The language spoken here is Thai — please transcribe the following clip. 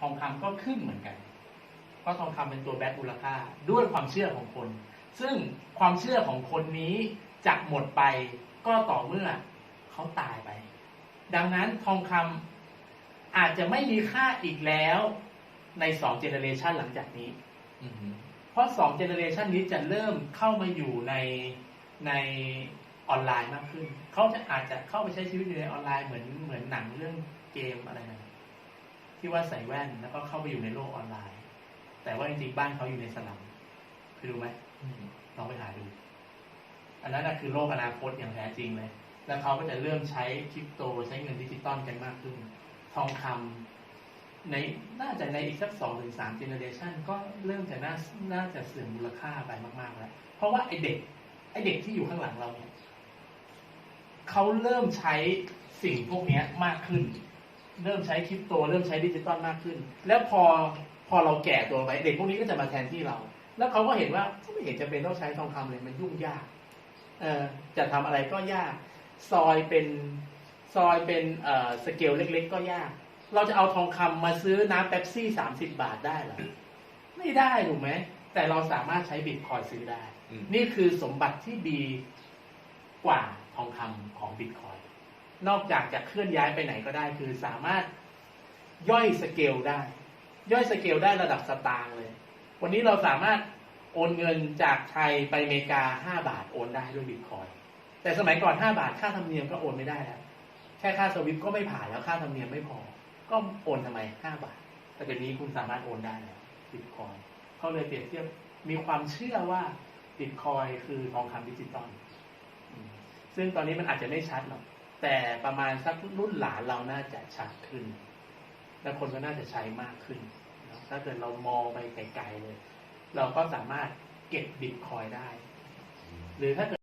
ทองคำก็ขึ้นเหมือนกัน เพราะทองคำเป็นตัวแบทมูลค่าด้วยความเชื่อของคน ซึ่งความเชื่อของคนนี้จะหมดไปก็ต่อเมื่อเขาตายไป ดังนั้นทองคำอาจจะไม่มีค่าอีกแล้วในสองเจเนเรชันหลังจากนี้เพราะสองเจเนเรชันนี้จะเริ่มเข้ามาอยู่ในในออนไลน์มากขึ้น เขาจะอาจจะเข้าไปใช้ชีวิตอยู่ในออนไลน์เหมือนเหมือนหนังเรื่องเกมอะไรนะ ที่ว่าใส่แว่นแล้วก็เข้าไปอยู่ในโลกออนไลน์ แต่ว่าจริงๆบ้านเขาอยู่ในสลัมเคยดูไหมอืมลองไปหาดู อันนั้นนะคือโลกอนาคตอย่างแท้จริงเลย แล้วเขาก็จะเริ่มใช้คริปโตใช้เงินดิจิตอลกันมากขึ้น ทองคำในน่าจะในอีกสักสองถึงสามเจเนเรชันก็เริ่มจะน่าน่าจะเสื่อมมูลค่าไปมากๆแล้ว เพราะว่าไอเด็ก ไอเด็กที่อยู่ข้างหลังเราเนี่ยเขาเริ่มใช้สิ่งพวกเนี้ยมากขึ้น เริ่มใช้คริปโต เริ่มใช้ดิจิตอลมากขึ้น แล้วพอพอเราแก่ตัวไปเด็กพวกนี้ก็จะมาแทนที่เรา แล้วเขาก็เห็นว่าไม่เห็นจะเป็นต้องใช้ทองคำเลยมันยุ่งยากเออจะทำอะไรก็ยาก ซอยเป็นซอยเป็นเอ่อสเกลเล็ก ๆ ก็ยาก เราจะเอาทองคำมาซื้อน้ำเป๊ปซี่สามสิบบาทได้เหรอไม่ได้ถูกไหมแต่เราสามารถใช้บิตคอยน์ซื้อได้อืมนี่คือสมบัติที่ดีกว่าทองคำของบิตคอย นอกจากจะเคลื่อนย้ายไปไหนก็ได้ คือสามารถย่อยสเกลได้ ย่อยสเกลได้ระดับสตางค์เลย วันนี้เราสามารถโอนเงินจากไทยไปอเมริกาห้าบาทโอนได้ด้วยบิตคอยแต่สมัยก่อนห้าบาทค่าธรรมเนียมก็โอนไม่ได้แล้วแค่ค่าสวิฟก็ไม่ผ่านแล้วค่าธรรมเนียมไม่พอ ก็โอนทำไมห้าบาท แต่เดี๋ยวนี้คุณสามารถโอนได้แล้วบิตคอยเขาเลยเปรียบเทียบมีความเชื่อว่าบิตคอยคือทองคำดิจิตอลซึ่งตอนนี้มันอาจจะไม่ชัดหรอก แต่ประมาณสักรุ่นหลานเราน่าจะชัดขึ้น และคนก็น่าจะใช้มากขึ้น ถ้าเกิดเรามองไปไกลๆเลย เราก็สามารถเก็บบิตคอยได้ หรือถ้าเกิด